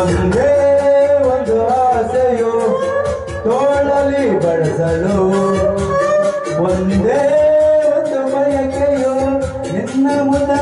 One. ಬಯಸಲು ಒಂದೇ ಒಂದು ಬಯಕೆಯು ನಿನ್ನ ಮುದ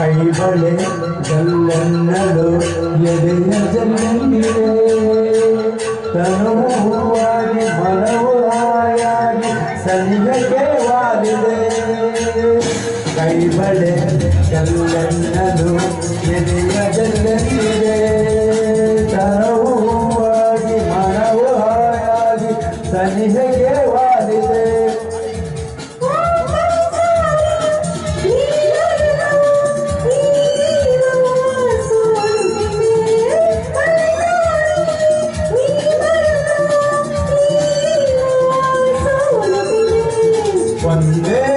ಕೈಬಳೆ ಕಲ್ಲನ್ನಲು ಎದೆಯ ಜನ್ಮಿದೆ ತನುವಾಗಿ ಮನವುರಾಯಾಗಿ ಸಲಿಗೆಗೆ ವಾಲಿದೆ. ಕೈಬಳೆ ಕಲ್ಲನ್ನಲು ಎದೆಯ ಜನ್ಮಿದೆ ತನುವಾಗಿ ಮನವುರಾಯಾಗಿ ಸಲಿಗೆಗೆ What is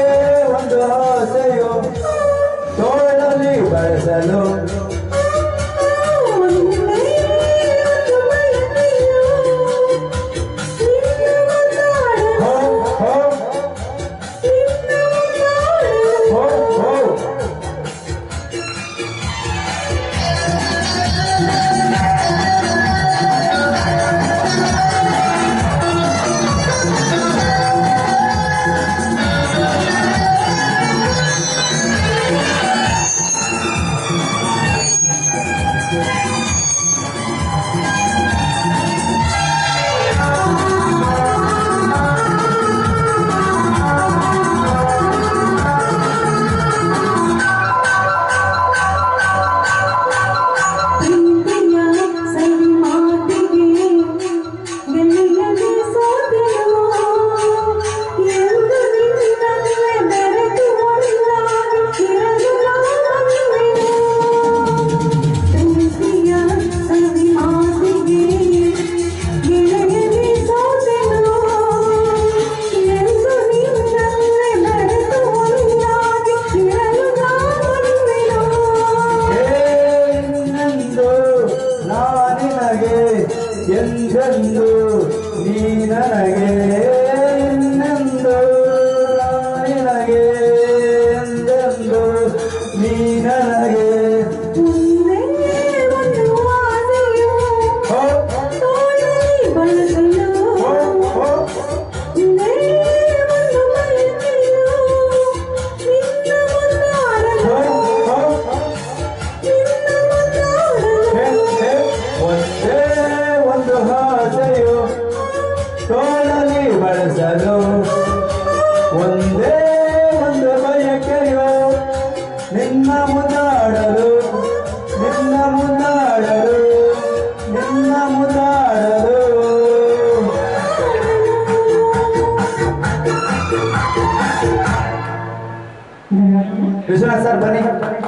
I ಮುದಾಡಲು ನಿನ್ನ ಮುದಾಡಲು ನಿನ್ನ ಮುದಾಡಲು. ಸರ್ ಬನ್ನಿ.